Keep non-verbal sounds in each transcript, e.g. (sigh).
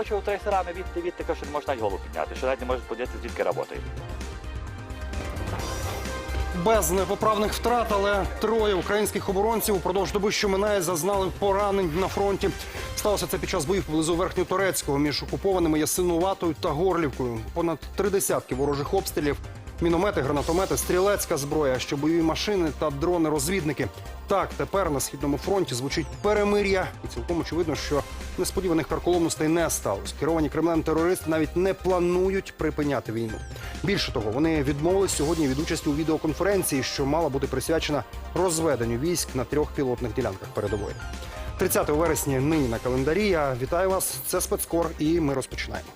поночував трейсерами відти, відти, що не можеш навіть голову підняти, що навіть не можеш подивитися, звідки працює. Без непоправних втрат, але троє українських оборонців упродовж доби, що минає, зазнали поранень на фронті. Сталося це під час боїв поблизу Верхньоторецького між окупованими Ясинуватою та Горлівкою. Понад три десятки ворожих обстрілів, міномети, гранатомети, стрілецька зброя, ще бойові машини та дрони-розвідники. Так, тепер на східному фронті звучить перемир'я, і цілком очевидно, що несподіваних карколомностей не сталося. Керовані Кремлем терористи навіть не планують припиняти війну. Більше того, вони відмовились сьогодні від участі у відеоконференції, що мала бути присвячена розведенню військ на трьох пілотних ділянках передової. 30 вересня нині на календарі. Я вітаю вас. Це спецкор, і ми розпочинаємо.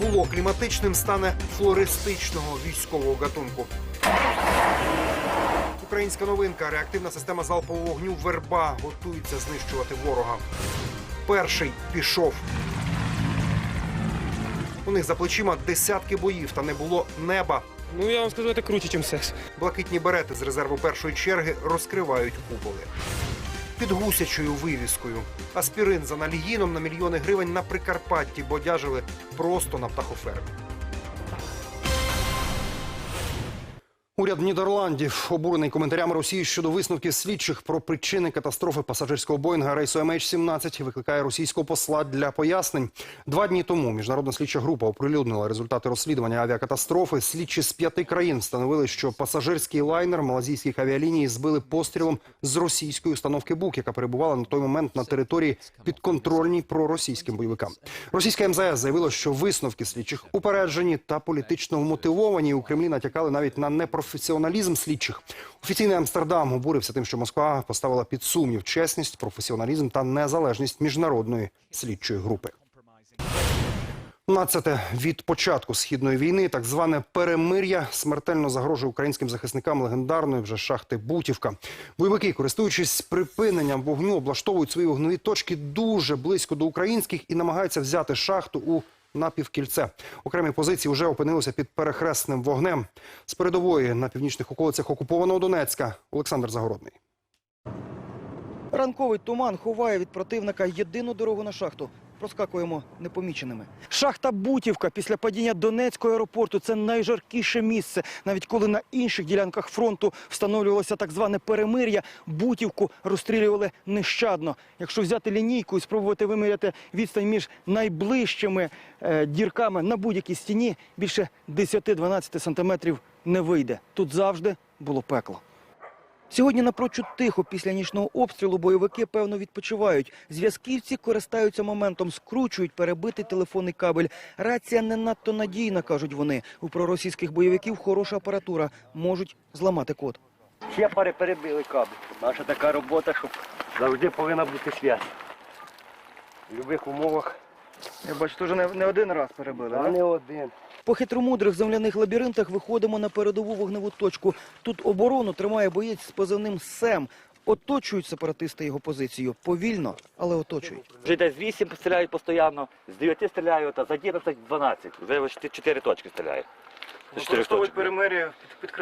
Було кліматичним, стане флористичного військового гатунку. Українська новинка. Реактивна система залпового вогню верба готується знищувати ворога. Перший пішов. У них за плечима десятки боїв, та не було неба. Ну, я вам скажу, это круче, чем секс. Блакитні берети з резерву першої черги розкривають куполи. Під гусячою вивіскою. Аспірин за налігіном на мільйони гривень на Прикарпатті бодяжили просто на птахофермі. Уряд Нідерландів обурений коментарями Росії щодо висновків слідчих про причини катастрофи пасажирського Боїнга рейсу MH17 викликає російського посла для пояснень. Два дні тому міжнародна слідча група оприлюднила результати розслідування авіакатастрофи. Слідчі з п'яти країн встановили, що пасажирський лайнер малазійських авіаліній збили пострілом з російської установки БУК, яка перебувала на той момент на території підконтрольній проросійським бойовикам. Російська МЗС заявила, що висновки слідчих упереджені та політично вмотивовані. У Кремлі натякали навіть на непрофесіоналізм слідчих. Офіційний Амстердам обурився тим, що Москва поставила під сумнів чесність, професіоналізм та незалежність міжнародної слідчої групи. 15 від початку східної війни, так зване перемир'я, смертельно загрожує українським захисникам легендарної вже шахти Бутівка. Бойовики, користуючись припиненням вогню, облаштовують свої вогнові точки дуже близько до українських і намагаються взяти шахту у напівкільце. Окремі позиції вже опинилися під перехресним вогнем. З передової на північних околицях окупованого Донецька Олександр Загородний. Ранковий туман ховає від противника єдину дорогу на шахту. Проскакуємо непоміченими. Шахта Бутівка після падіння Донецького аеропорту це найжаркіше місце. Навіть коли на інших ділянках фронту встановлювалося так зване перемир'я, Бутівку розстрілювали нещадно. Якщо взяти лінійку і спробувати виміряти відстань між найближчими е, дірками на будь-якій стіні, більше 10-12 сантиметрів не вийде. Тут завжди було пекло. Сьогодні напрочуд тихо після нічного обстрілу бойовики певно відпочивають. Зв'язківці користаються моментом, скручують перебитий телефонний кабель. Рація не надто надійна, кажуть вони. У проросійських бойовиків хороша апаратура, можуть зламати код. Ще пари перебили кабель. Наша така робота, щоб завжди повинна бути зв'язь. В будь-яких умовах, Я бачу, вже не, не один раз перебили. а не один. По хитромудрих земляних лабіринтах виходимо на передову вогневу точку. Тут оборону тримає боєць з позивним СЕМ. Оточують сепаратисти його позицію. Повільно, але оточують. Вже десь 8 стріляють постійно, з 9 стріляють, а з 11 – 12. Вже 4 точки стріляють. Точок. перемир'я під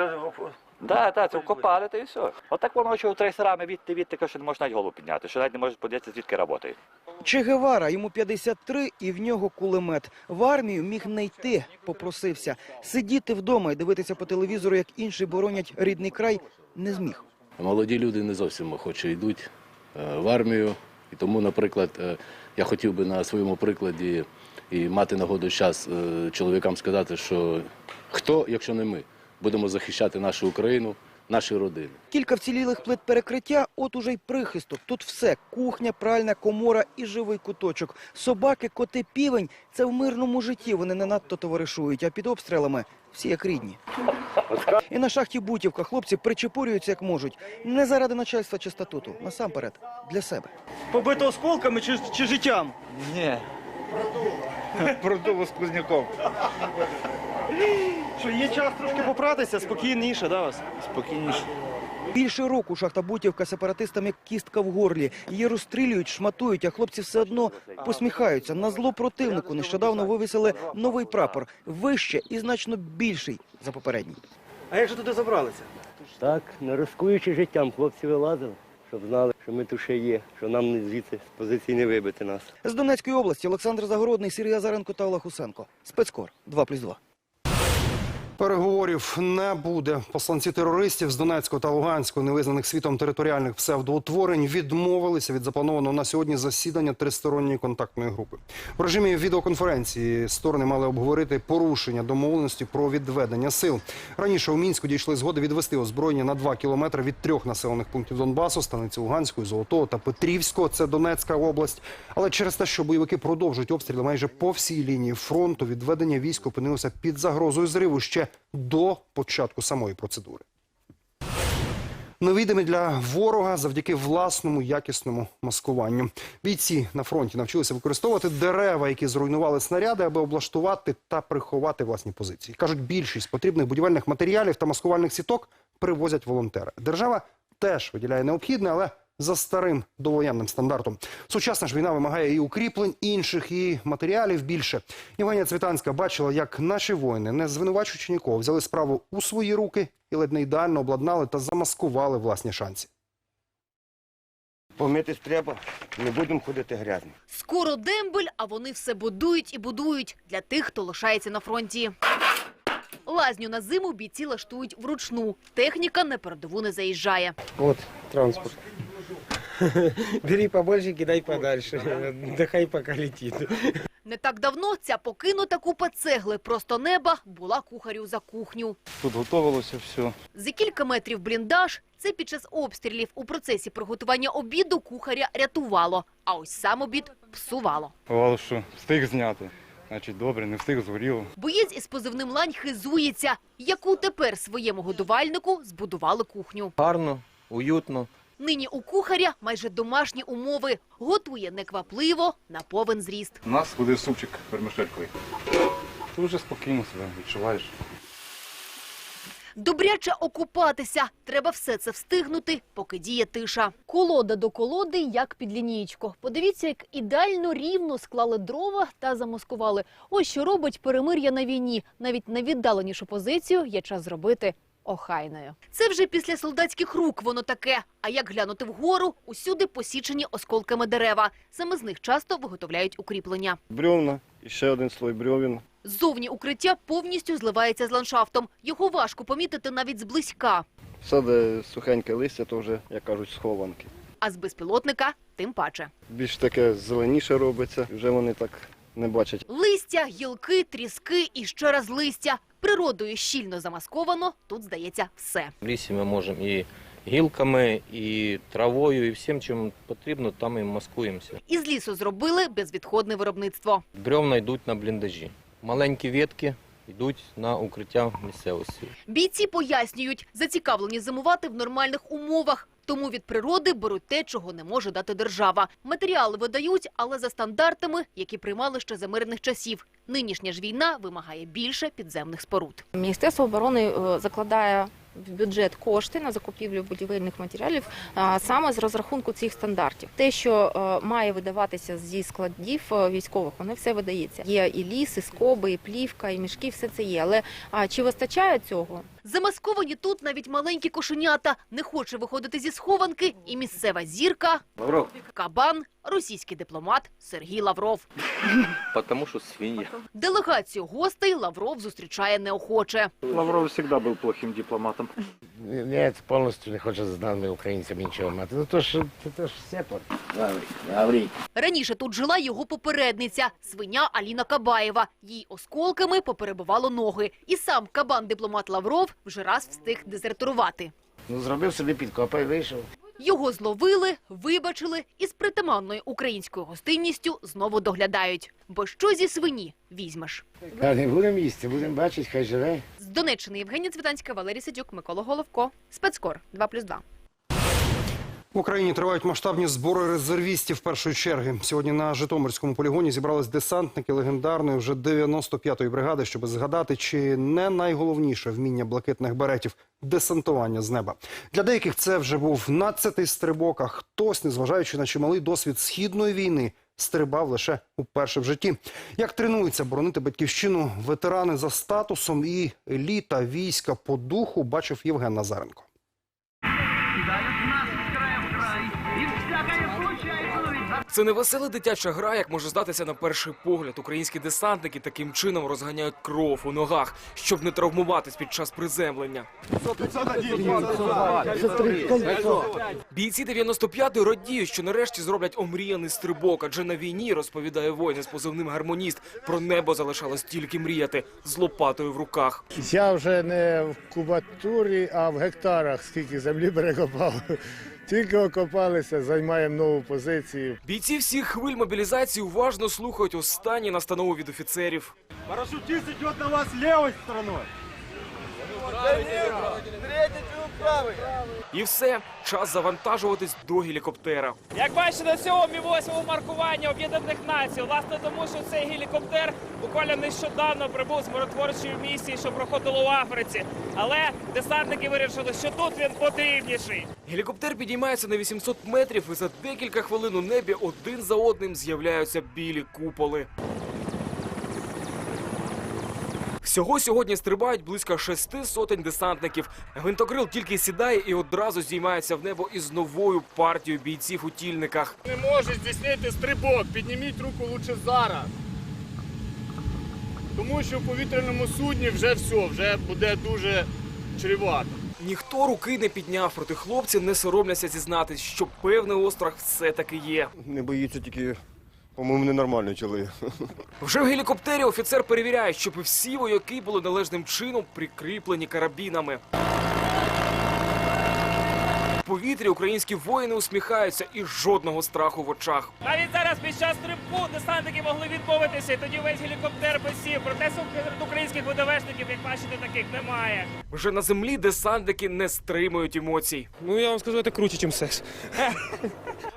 Да, так, це вкопали, та і все. Отак воно що трейсерами відти, відти, що не можеш навіть голову підняти, що навіть не можеш подивитися, звідки працює. Че Гевара, йому 53 і в нього кулемет. В армію міг не йти, попросився. Сидіти вдома і дивитися по телевізору, як інші боронять рідний край, не зміг. Молоді люди не зовсім охоче йдуть е, в армію. І тому, наприклад, е, я хотів би на своєму прикладі і мати нагоду час е, чоловікам сказати, що хто, якщо не ми, будемо захищати нашу Україну, наші родини. Кілька вцілілих плит перекриття, от уже й прихисток. Тут все – кухня, пральня, комора і живий куточок. Собаки, коти, півень – це в мирному житті. Вони не надто товаришують, а під обстрілами всі як рідні. І на шахті Бутівка хлопці причепурюються як можуть. Не заради начальства чи статуту, насамперед для себе. Побито осколками чи, чи життям? Ні. Продуло з Кузняком. Що є час трошки попратися, спокійніше, да вас? Спокійніше. Більше року шахта Бутівка сепаратистам як кістка в горлі. Її розстрілюють, шматують, а хлопці все одно посміхаються. На зло противнику нещодавно вивісили новий прапор. Вище і значно більший за попередній. А як же туди забралися? Так, не рискуючи життям, хлопці вилазили, щоб знали, що ми тут ще є, що нам не звідси з позиції не вибити нас. З Донецької області Олександр Загородний, Сергій Азаренко та Олег Усенко. Спецкор 2+,2. Переговорів не буде. Посланці терористів з Донецького та Луганського невизнаних світом територіальних псевдоутворень відмовилися від запланованого на сьогодні засідання тристоронньої контактної групи. В режимі відеоконференції сторони мали обговорити порушення домовленості про відведення сил. Раніше у мінську дійшли згоди відвести озброєння на 2 кілометри від трьох населених пунктів Донбасу, станиці Луганської, Золотого та Петрівського. Це Донецька область. Але через те, що бойовики продовжують обстріли майже по всій лінії фронту, відведення військ опинилося під загрозою зриву ще до початку самої процедури. Невидимі для ворога завдяки власному якісному маскуванню. Бійці на фронті навчилися використовувати дерева, які зруйнували снаряди, аби облаштувати та приховати власні позиції. Кажуть, більшість потрібних будівельних матеріалів та маскувальних сіток привозять волонтери. Держава теж виділяє необхідне, але за старим довоєнним стандартом. Сучасна ж війна вимагає і укріплень інших, і матеріалів більше. Євгенія Цвітанська бачила, як наші воїни, не звинувачуючи нікого, взяли справу у свої руки і ледь не ідеально обладнали та замаскували власні шанси. Помитись треба, не будемо ходити грязні. Скоро дембель, а вони все будують і будують для тих, хто лишається на фронті. Лазню на зиму бійці лаштують вручну. Техніка на передову не заїжджає. Вот транспорт. (laughs) Бери побольше, кидай подальше. Отдыхай, (laughs) пока летит. Не так давно ця покинута купа цегли просто неба була кухарю за кухню. Тут готувалося все. За кілька метрів бліндаж – це під час обстрілів у процесі приготування обіду кухаря рятувало, а ось сам обід псувало. Бувало, що встиг зняти. Значить, добре, не встиг, згоріло. Боєць із позивним лань хизується, яку тепер своєму годувальнику збудували кухню. Гарно, уютно. Нині у кухаря майже домашні умови. Готує неквапливо, на повен зріст. У нас буде супчик вермишельковий. Дуже спокійно себе відчуваєш. Добряче окупатися. Треба все це встигнути, поки діє тиша. Колода до колоди, як під лінієчко. Подивіться, як ідеально рівно склали дрова та замаскували. Ось що робить перемир'я на війні. Навіть найвіддаленішу позицію є час зробити охайною. Це вже після солдатських рук воно таке. А як глянути вгору, усюди посічені осколками дерева. Саме з них часто виготовляють укріплення. Бревна, і ще один слой бревен. Ззовні укриття повністю зливається з ландшафтом. Його важко помітити навіть зблизька. Все, де сухеньке листя, то вже, як кажуть, схованки. А з безпілотника тим паче. Більш таке зеленіше робиться, вже вони так не бачать. Листя, гілки, тріски і ще раз листя. Природою щільно замасковано, тут здається все. В лісі ми можемо і гілками, і травою, і всім, чим потрібно, там і маскуємося. Із лісу зробили безвідходне виробництво. Бревна йдуть на бліндажі. Маленькі ветки йдуть на укриття місцевості. Бійці пояснюють, зацікавлені зимувати в нормальних умовах. Тому від природи беруть те, чого не може дати держава. Матеріали видають, але за стандартами, які приймали ще за мирних часів. Нинішня ж війна вимагає більше підземних споруд. Міністерство оборони е, закладає в бюджет кошти на закупівлю будівельних матеріалів саме з розрахунку цих стандартів. Те, що е, має видаватися зі складів е, військових, воно все видається. Є і ліс, і скоби, і плівка, і мішки, все це є. Але чи вистачає цього? Замасковані тут навіть маленькі кошенята. Не хоче виходити зі схованки і місцева зірка, Лавров, кабан, російський дипломат Сергій Лавров. Тому що свинья. Делегацію гостей Лавров зустрічає неохоче. Лавров завжди був плохим дипломатом. Ні, повністю не хоче з нами українцями нічого мати. Ну то ж, то ж все по Раніше тут жила його попередниця, свиня Аліна Кабаєва. Їй осколками поперебивало ноги. І сам кабан-дипломат Лавров вже раз встиг дезертирувати. Ну зробив собі підкопа і вийшов. Його зловили, вибачили і з притаманною українською гостинністю знову доглядають. Бо що зі свині візьмеш? Та не будемо їсти, будемо бачити, хай живе. З Донеччини Євгенія Цвітанська, Валерій Сидюк, Микола Головко. Спецкор 2+,2. В Україні тривають масштабні збори резервістів першої черги. Сьогодні на Житомирському полігоні зібрались десантники легендарної вже 95-ї бригади, щоб згадати, чи не найголовніше вміння блакитних беретів десантування з неба. Для деяких це вже був надцятий стрибок, а хтось, незважаючи на чималий досвід східної війни, стрибав лише уперше в житті. Як тренуються боронити батьківщину ветерани за статусом і еліта війська по духу, бачив Євген Назаренко. Це не весела дитяча гра, як може здатися на перший погляд. Українські десантники таким чином розганяють кров у ногах, щоб не травмуватись під час приземлення. Бійці 95-ї радіють, що нарешті зроблять омріяний стрибок, адже на війні, розповідає воїн з позивним гармоніст, про небо залишалось тільки мріяти з лопатою в руках. Я вже не в кубатурі, а в гектарах, скільки землі перекопав. Тільки окопалися, займаємо нову позицію. Бійці всіх хвиль мобілізації уважно слухають останні настанови від офіцерів. Парашютист йде на вас левой стороной. І все, час завантажуватись до гелікоптера. Як бачите, мі 8 маркування Об'єднаних Націй, власне тому, що цей гелікоптер буквально нещодавно прибув з миротворчої місії, що проходило в Африці. Але десантники вирішили, що тут він потрібніший. Гелікоптер підіймається на 800 метрів, і за декілька хвилин у небі один за одним з'являються білі куполи. Всього сьогодні стрибають близько шести сотень десантників. Гвинтокрил тільки сідає і одразу здіймається в небо із новою партією бійців у тільниках. Не може здійснити стрибок. Підніміть руку лучше зараз. Тому що в повітряному судні вже все, вже буде дуже чревато. Ніхто руки не підняв, проти хлопці не соромляться зізнатись, що певний острах все-таки є. Не боїться тільки, по-моєму, ненормально чоловік. Вже в гелікоптері офіцер перевіряє, щоб всі вояки були належним чином прикріплені карабінами. Повітрі українські воїни усміхаються і жодного страху в очах. Навіть зараз під час стрибку десантники могли відмовитися, і тоді весь гелікоптер би сів. Проте серед українських ВДВшників, як бачите, таких немає. Вже на землі десантники не стримують емоцій. Ну я вам скажу, це круче, ніж секс.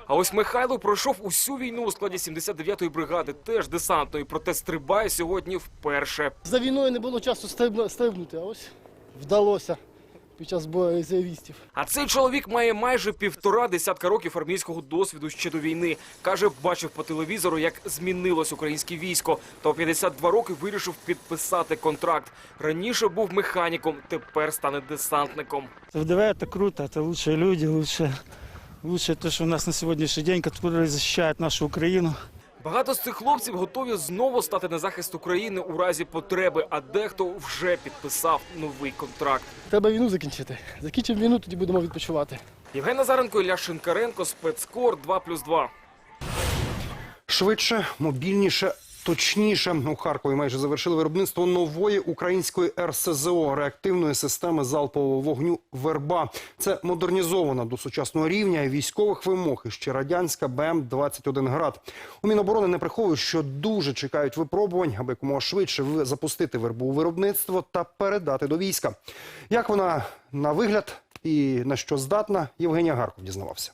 А ось Михайло пройшов усю війну у складі 79-ї бригади, теж десантної, проте стрибає сьогодні вперше. За війною не було часу стрибнути, а ось вдалося під час бою резервістів. А цей чоловік має майже півтора десятка років армійського досвіду ще до війни. Каже, бачив по телевізору, як змінилось українське військо. Та у 52 роки вирішив підписати контракт. Раніше був механіком, тепер стане десантником. ВДВ это круто, это лучшие люди, лучше, лучше то, что у нас на сегодняшний день, которые защищают нашу Украину. Багато з цих хлопців готові знову стати на захист України у разі потреби, а дехто вже підписав новий контракт. Треба війну закінчити. Закінчимо війну, тоді будемо відпочивати. Євген Назаренко, Ілля Шинкаренко, спецкор 2+,2. Швидше, мобільніше, точніше. У Харкові майже завершили виробництво нової української РСЗО реактивної системи залпового вогню Верба. Це модернізована до сучасного рівня військових вимог і ще радянська БМ-21 град. У Міноборони не приховують, що дуже чекають випробувань, аби якомога швидше запустити вербу у виробництво та передати до війська. Як вона на вигляд і на що здатна, Євгенія Гарков дізнавався.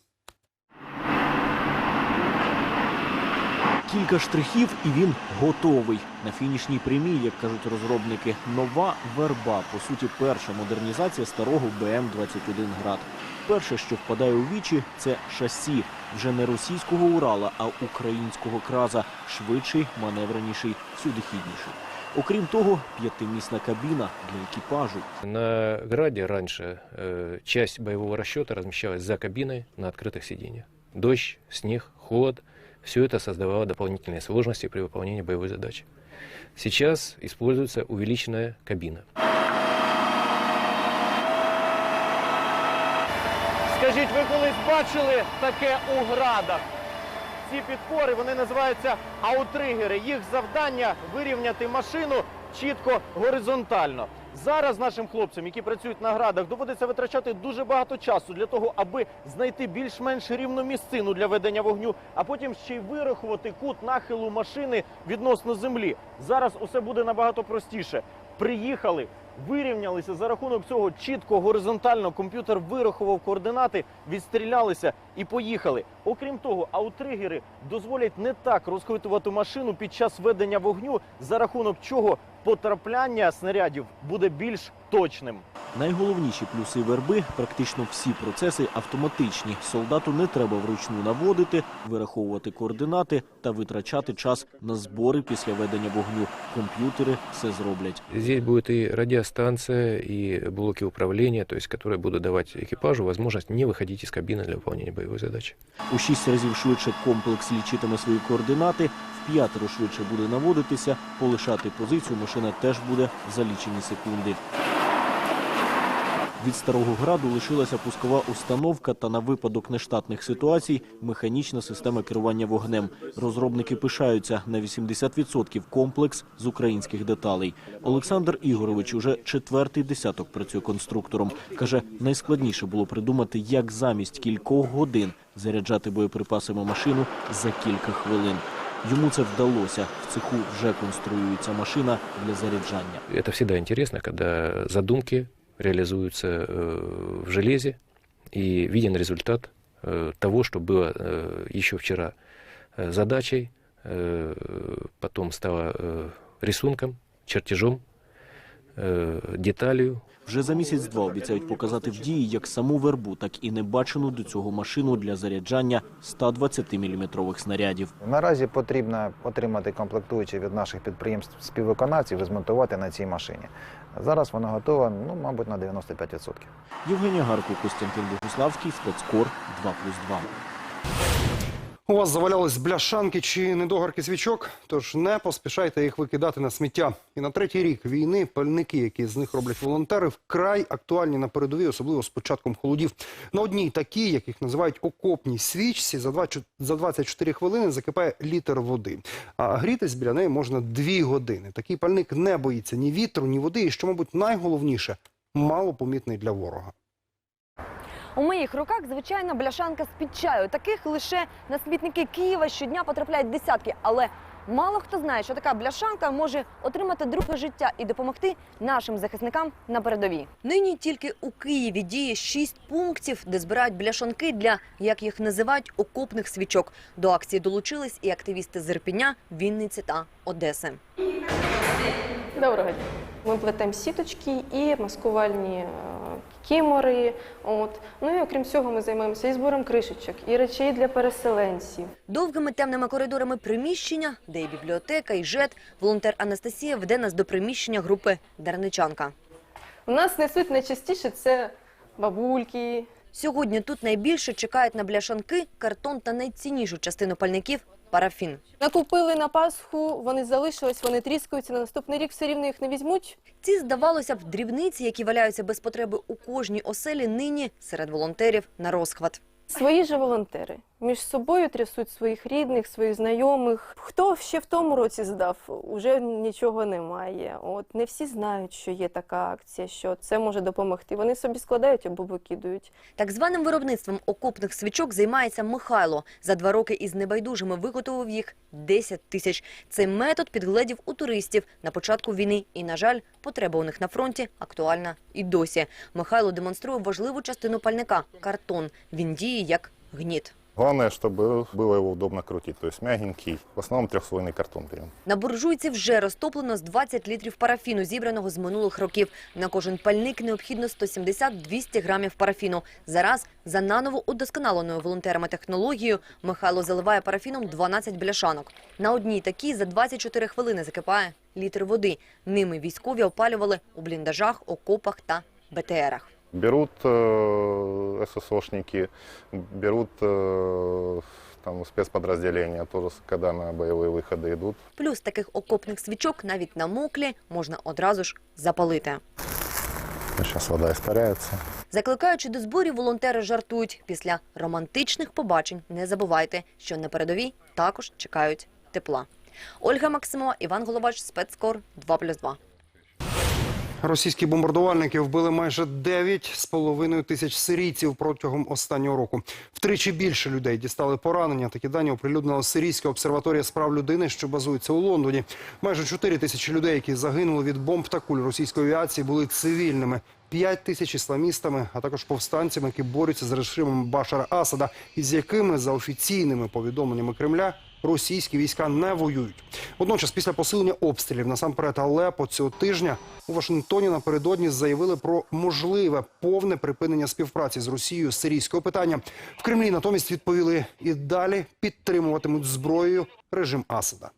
Кілька штрихів і він готовий. На фінішній прямій, як кажуть розробники, нова верба, по суті, перша модернізація старого БМ-21 град. Перше, що впадає у вічі, це шасі вже не російського Урала, а українського краза, швидший, маневреніший, всюдихідніший. Окрім того, п'ятимісна кабіна для екіпажу. На «Граде» раньше э, часть боевого расчета размещалась за кабиной на открытых сиденьях. Дождь, снег, холод – все это создавало дополнительные сложности при выполнении боевой задачи. Сейчас используется увеличенная кабина. Скажіть, ви колись бачили таке у градах? Ці підпори вони називаються аутригери. Їх завдання вирівняти машину чітко горизонтально. Зараз нашим хлопцям, які працюють на градах, доводиться витрачати дуже багато часу для того, аби знайти більш-менш рівну місцину для ведення вогню, а потім ще й вирахувати кут нахилу машини відносно землі. Зараз усе буде набагато простіше. Приїхали, вирівнялися за рахунок цього чітко горизонтально. Комп'ютер вирахував координати, відстрілялися і поїхали. Окрім того, аутригери дозволять не так розхитувати машину під час ведення вогню, за рахунок чого потрапляння снарядів буде більш точним. Найголовніші плюси верби практично всі процеси автоматичні. Солдату не треба вручну наводити, вираховувати координати та витрачати час на збори після ведення вогню. Комп'ютери все зроблять. Здесь будет и радиостанция, и блоки управления, то есть которые будут давать экипажу возможность не выходить из кабины для выполнения боевой задачи. У шість разів швидше комплекс лічитиме свої координати, в п'ятеро швидше буде наводитися, полишати позицію машина теж буде за лічені секунди. Від старого граду лишилася пускова установка та на випадок нештатних ситуацій механічна система керування вогнем. Розробники пишаються на 80% комплекс з українських деталей. Олександр Ігорович уже четвертий десяток працює конструктором. каже, найскладніше було придумати, як замість кількох годин заряджати боєприпасами машину за кілька хвилин. Йому це вдалося. В цеху вже конструюється машина для заряджання. Это всегда интересно, когда задумки реализуются э, в железе и виден результат э, того, что было э, еще вчера э, задачей, э, потом стало э, рисунком, чертежом, э, деталью, Вже за місяць-два обіцяють показати в дії як саму вербу, так і небачену до цього машину для заряджання 120-мм снарядів. Наразі потрібно отримати комплектуючі від наших підприємств співвиконавців і змонтувати на цій машині. Зараз вона готова, ну, мабуть, на 95%. Євгенія Гарко, Костянтин Богуславський, спецкор 2+,2. У вас завалялись бляшанки чи недогарки свічок, тож не поспішайте їх викидати на сміття. І на третій рік війни пальники, які з них роблять волонтери, вкрай актуальні на передовій, особливо з початком холодів. На одній такій, яких називають окопній свічці, за 2 за 24 хвилини закипає літр води. А грітись біля неї можна 2 години. Такий пальник не боїться ні вітру, ні води, і що, мабуть, найголовніше, мало помітний для ворога. У моїх руках звичайна бляшанка з-під чаю. Таких лише на смітники Києва щодня потрапляють десятки. Але мало хто знає, що така бляшанка може отримати друге життя і допомогти нашим захисникам на передовій. Нині тільки у Києві діє шість пунктів, де збирають бляшанки для, як їх називають, окопних свічок. До акції долучились і активісти з Ірпеня, Вінниці та Одеси. Доброго дня. Ми плетемо сіточки і маскувальні е, кімори. От. Ну і окрім цього, ми займаємося і збором кришечок, і речей для переселенців. Довгими темними коридорами приміщення, де і бібліотека, і ЖЕТ, волонтер Анастасія веде нас до приміщення групи Дарничанка. У нас несуть найчастіше це бабульки. Сьогодні тут найбільше чекають на бляшанки, картон та найціннішу частину пальників – парафін. Накупили на Пасху, вони залишились, вони тріскаються. На наступний рік все рівно їх не візьмуть. Ці, здавалося б, дрібниці, які валяються без потреби у кожній оселі, нині серед волонтерів на розхват. Свої же волонтери між собою трясуть своїх рідних, своїх знайомих. Хто ще в тому році здав, уже нічого немає. От не всі знають, що є така акція, що це може допомогти. Вони собі складають або викидують. Так званим виробництвом окопних свічок займається Михайло. За два роки із небайдужими виготовив їх 10 тисяч. Цей метод підгледів у туристів на початку війни. І, на жаль, потреба у них на фронті актуальна і досі. Михайло демонструє важливу частину пальника – картон. Він діє як гніт. Главное, чтобы было его удобно крутить, то есть мягенький. В основном трехслойный картон берем. На буржуйці вже розтоплено з 20 літрів парафіну, зібраного з минулих років. На кожен пальник необхідно 170-200 грамів парафіну. Зараз за наново удосконаленою волонтерами технологією Михайло заливає парафіном 12 бляшанок. На одній такій за 24 хвилини закипає літр води. Ними військові опалювали у бліндажах, окопах та БТРах. Берут э, ССОшники, берут э, там спецподразделения, тоже когда на боевые выходы идут. Плюс таких окопних свічок навіть на моклі можна одразу ж запалити. Сейчас вода испаряется. Закликаючи до зборів, волонтери жартують. Після романтичних побачень не забувайте, що на передовій також чекають тепла. Ольга Максимова, Іван Головач, спецкор 2+,2. Російські бомбардувальники вбили майже 9,5 тисяч сирійців протягом останнього року. Втричі більше людей дістали поранення. Такі дані оприлюднила Сирійська обсерваторія з прав людини, що базується у Лондоні. Майже 4 тисячі людей, які загинули від бомб та куль російської авіації, були цивільними. 5 тисяч ісламістами, а також повстанцями, які борються з режимом Башара Асада, із якими, за офіційними повідомленнями Кремля, російські війська не воюють. Водночас, після посилення обстрілів насамперед Алепо цього тижня у Вашингтоні напередодні заявили про можливе повне припинення співпраці з Росією з сирійського питання. В Кремлі натомість відповіли і далі підтримуватимуть зброєю режим Асада.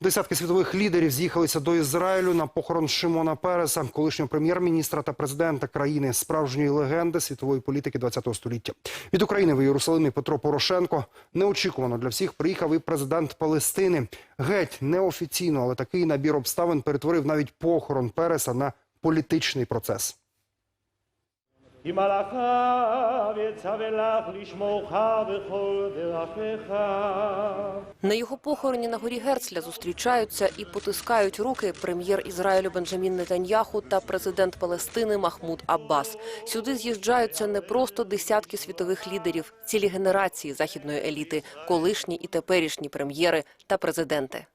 Десятки світових лідерів з'їхалися до Ізраїлю на похорон Шимона Переса, колишнього прем'єр-міністра та президента країни, справжньої легенди світової політики ХХ століття. Від України в Єрусалимі Петро Порошенко неочікувано для всіх приїхав і президент Палестини. Геть неофіційно, але такий набір обставин перетворив навіть похорон Переса на політичний процес. כי מלאכיו יצווה לך לשמורך בכל דרכיך. На його похороні на горі Герцля зустрічаються і потискають руки прем'єр Ізраїлю Бенджамін Нетаньяху та президент Палестини Махмуд Аббас. Сюди з'їжджаються не просто десятки світових лідерів, цілі генерації західної еліти, колишні і теперішні прем'єри та президенти.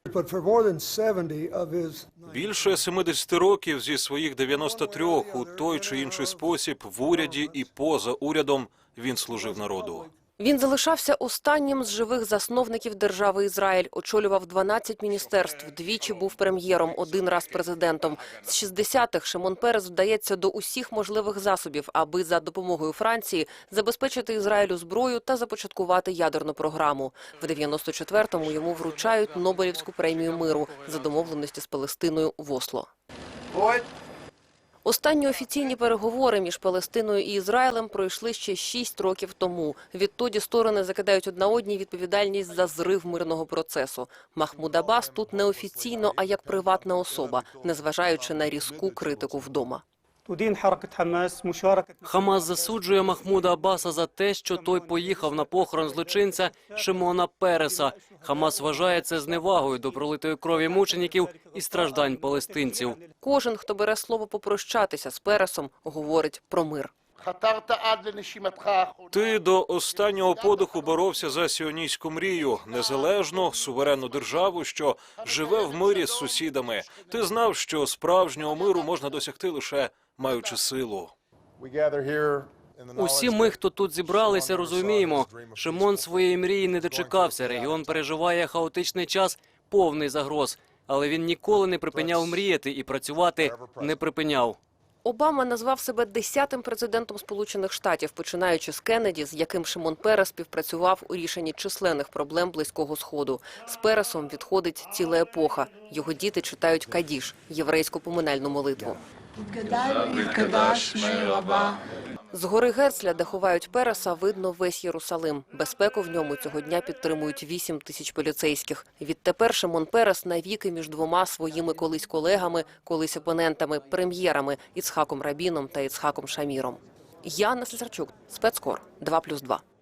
Більше 70 років зі своїх 93 у той чи інший спосіб в уряді і поза урядом він служив народу. Він залишався останнім з живих засновників держави Ізраїль. Очолював 12 міністерств. Двічі був прем'єром, один раз президентом. З 60-х Шимон Перес вдається до усіх можливих засобів, аби за допомогою Франції забезпечити Ізраїлю зброю та започаткувати ядерну програму. В 94-му йому вручають Нобелівську премію миру за домовленості з Палестиною в Осло. Останні офіційні переговори між Палестиною і Ізраїлем пройшли ще шість років тому. Відтоді сторони закидають одна одній відповідальність за зрив мирного процесу. Махмуд Аббас тут не офіційно, а як приватна особа, незважаючи на різку критику вдома. Хамас засуджує Махмуда Аббаса за те, що той поїхав на похорон злочинця Шимона Переса. Хамас вважає це зневагою до пролитої крові мучеників і страждань палестинців. Кожен, хто бере слово попрощатися з Пересом, говорить про мир. Ти до останнього подиху боровся за сіоністську мрію, незалежну суверенну державу, що живе в мирі з сусідами. Ти знав, що справжнього миру можна досягти лише маючи силу. Усі ми, хто тут зібралися, розуміємо, Шимон своєї мрії не дочекався. Регіон переживає хаотичний час, повний загроз. Але він ніколи не припиняв мріяти і працювати не припиняв. Обама назвав себе десятим президентом Сполучених Штатів, починаючи з Кеннеді, з яким Шимон Перес співпрацював у рішенні численних проблем близького сходу. З Пересом відходить ціла епоха. Його діти читають кадіш єврейську поминальну молитву. З гори Герцля, де ховають Переса, видно весь Єрусалим. Безпеку в ньому цього дня підтримують 8 тисяч поліцейських. Відтепер Шимон Перес навіки між двома своїми колись колегами, колись опонентами, прем'єрами Іцхаком Рабіном та Іцхаком Шаміром. Яна Слесарчук, спецкор 2+,2.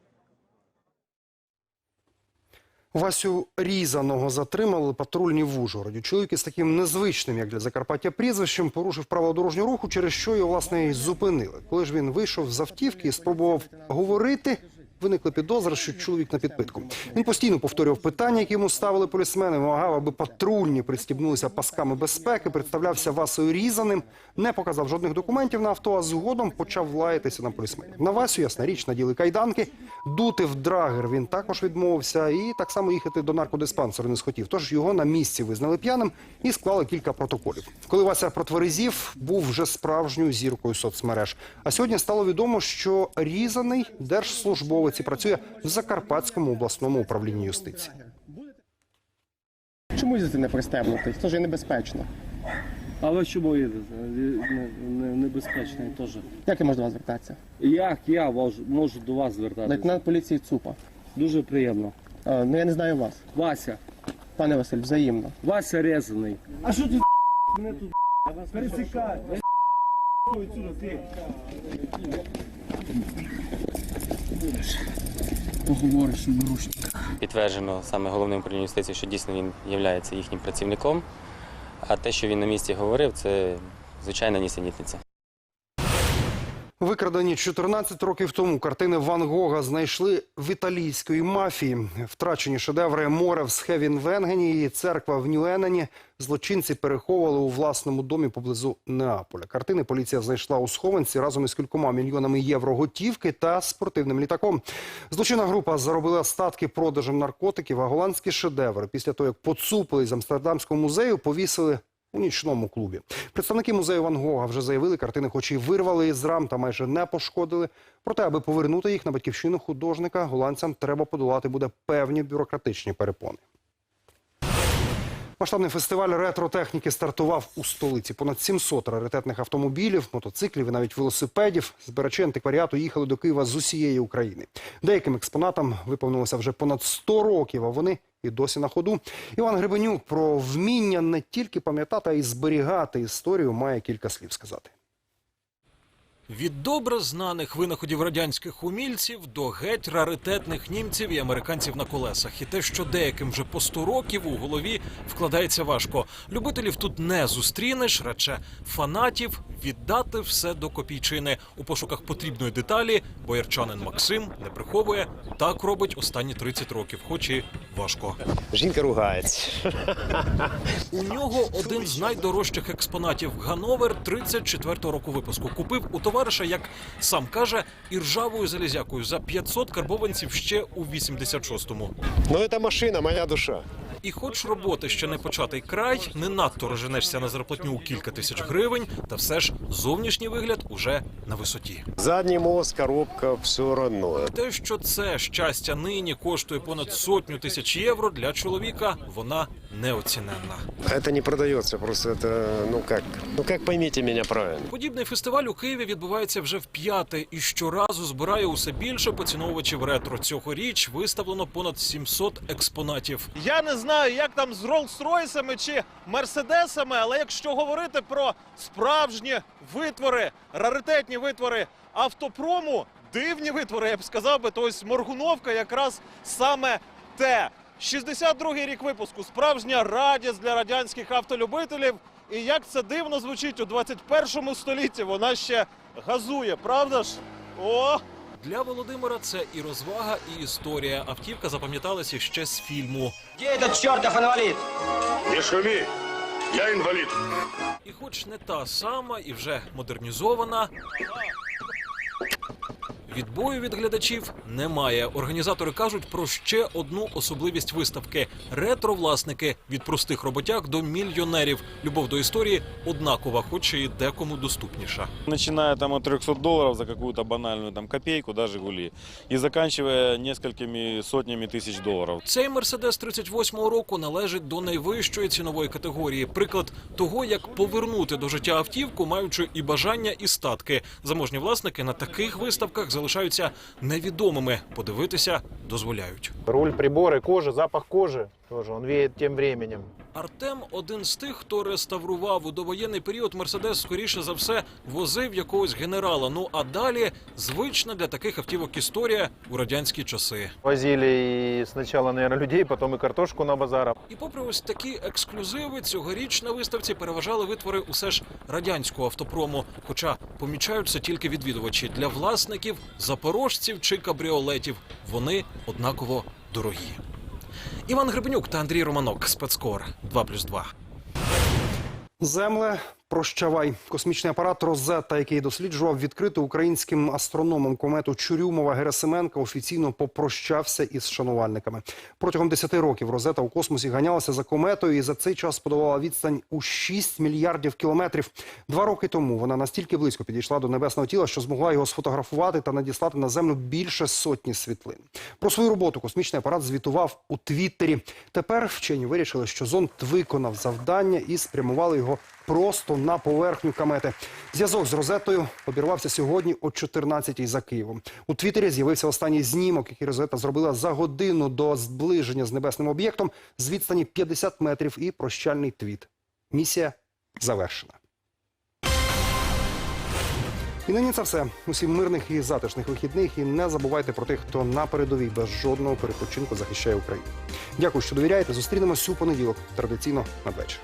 Васю Різаного затримали патрульні в Ужгороді. Чоловік із таким незвичним, як для Закарпаття, прізвищем порушив правила дорожнього руху, через що його власне і зупинили. Коли ж він вийшов з автівки і спробував говорити, виникли підозри, що чоловік на підпитку. Він постійно повторював питання, які йому ставили полісмени, вимагав, аби патрульні пристібнулися пасками безпеки, представлявся Васою Різаним, не показав жодних документів на авто, а згодом почав лаятися на полісменів. На Васю, ясна річ, наділи кайданки, дути в драгер він також відмовився і так само їхати до наркодиспансеру не схотів. Тож його на місці визнали п'яним і склали кілька протоколів. Коли Вася протверезів, був вже справжньою зіркою соцмереж. А сьогодні стало відомо, що Різаний держслужбовець і працює в Закарпатському обласному управлінні юстиції. Чому їздити не пристебнутий? Це ж небезпечно. А ви чому їдете? Небезпечний теж. Як я можу до вас звертатися? Як я можу, можу до вас звертатися? Лейтенант поліції ЦУПа. Дуже приємно. А, ну я не знаю вас. Вася. Пане Василь, взаємно. Вася резаний. А що ти мене тут пересікає? Поговориш у наручниках. Підтверджено саме головним управлінням юстиції, що дійсно він є їхнім працівником. А те, що він на місці говорив, це звичайна нісенітниця. Викрадені 14 років тому картини Ван Гога знайшли в італійської мафії. Втрачені шедеври море в Схевін-Венгені і церква в Ньюенені злочинці переховували у власному домі поблизу Неаполя. Картини поліція знайшла у схованці разом із кількома мільйонами євро готівки та спортивним літаком. Злочинна група заробила статки продажем наркотиків, а голландські шедеври після того, як поцупили з Амстердамського музею, повісили у нічному клубі. Представники музею Ван Гога вже заявили, картини хоч і вирвали із рам та майже не пошкодили. Проте, аби повернути їх на батьківщину художника, голландцям треба подолати буде певні бюрократичні перепони. Масштабний фестиваль ретро-техніки стартував у столиці. Понад 700 раритетних автомобілів, мотоциклів і навіть велосипедів. Збирачі антикваріату їхали до Києва з усієї України. Деяким експонатам виповнилося вже понад 100 років, а вони і досі на ходу. Іван Гребенюк про вміння не тільки пам'ятати, а й зберігати історію має кілька слів сказати. Від добре знаних винаходів радянських умільців до геть раритетних німців і американців на колесах. І те, що деяким вже по 100 років у голові вкладається важко. Любителів тут не зустрінеш, радше фанатів віддати все до копійчини. У пошуках потрібної деталі боярчанин Максим не приховує. Так робить останні 30 років, хоч і важко. Жінка ругається. У нього один з найдорожчих експонатів Гановер 34-го року випуску. Купив у товариша, як сам каже, іржавою залізякою за 500 карбованців ще у 86-му. Ну, це машина, моя душа. І хоч роботи ще не початий край, не надто розженешся на зарплатню у кілька тисяч гривень, та все ж зовнішній вигляд уже на висоті. Задній мост, коробка, все одно. Те, що це щастя нині коштує понад сотню тисяч євро для чоловіка, вона неоціненна. Это не продается, просто это, ну как, ну как поймите меня правильно. Подібний фестиваль у Києві відбувається вже в п'яте і щоразу збирає усе більше поціновувачів ретро. Цьогоріч виставлено понад 700 експонатів. Я не знаю, як там з Роллс-Ройсами чи Мерседесами, але якщо говорити про справжні витвори, раритетні витвори автопрому, дивні витвори, я б сказав би, то ось Моргуновка якраз саме те. 62-й рік випуску, справжня радість для радянських автолюбителів. І як це дивно звучить у 21 столітті, вона ще газує, правда ж? О! Для Володимира це і розвага, і історія. Автівка запам'яталася ще з фільму. Де этот чортов інвалід? Не шумі, я інвалід. І хоч не та сама, і вже модернізована. Відбою від глядачів немає. Організатори кажуть про ще одну особливість виставки: ретро-власники від простих роботяг до мільйонерів. Любов до історії однакова, хоч і декому доступніша. Начиная там от 300 долларов за какую-то банальную там копейку, да, Жигули, и заканчивая несколькими сотнями тысяч долларов. Цей мерседес 38-го року належить до найвищої цінової категорії. Приклад того, як повернути до життя автівку, маючи і бажання, і статки. Заможні власники на таких виставках залишаються невідомими. Подивитися дозволяють. Руль, прибори, кожа, запах кожи тоже, он веет тем временем. Артем один з тих, хто реставрував у довоєнний період Мерседес, скоріше за все, возив якогось генерала. Ну а далі звична для таких автівок історія у радянські часи. Возили и сначала, наверное, людей, потом и картошку на базарах. І попри ось такі ексклюзиви, цьогоріч на виставці переважали витвори усе ж радянського автопрому. Хоча помічаються тільки відвідувачі для власників, запорожців чи кабріолетів. Вони однаково дорогі. Іван Гребенюк та Андрій Романок. Спецкор 2+,2. Земле, прощавай. Космічний апарат Розетта, який досліджував відкриту українським астрономом комету Чурюмова Герасименка, офіційно попрощався із шанувальниками. Протягом 10 років Розета у космосі ганялася за кометою і за цей час подолала відстань у 6 мільярдів кілометрів. Два роки тому вона настільки близько підійшла до небесного тіла, що змогла його сфотографувати та надіслати на землю більше сотні світлин. Про свою роботу космічний апарат звітував у Твіттері. Тепер вчені вирішили, що зонд виконав завдання і спрямували його просто на поверхню комети. Зв'язок з Розетою обірвався сьогодні о 14-й за Києвом. У Твіттері з'явився останній знімок, який Розета зробила за годину до зближення з небесним об'єктом з відстані 50 метрів і прощальний твіт. Місія завершена. І нині це все. Усім мирних і затишних вихідних. І не забувайте про тих, хто на передовій без жодного перепочинку захищає Україну. Дякую, що довіряєте. Зустрінемось у понеділок. Традиційно надвечір.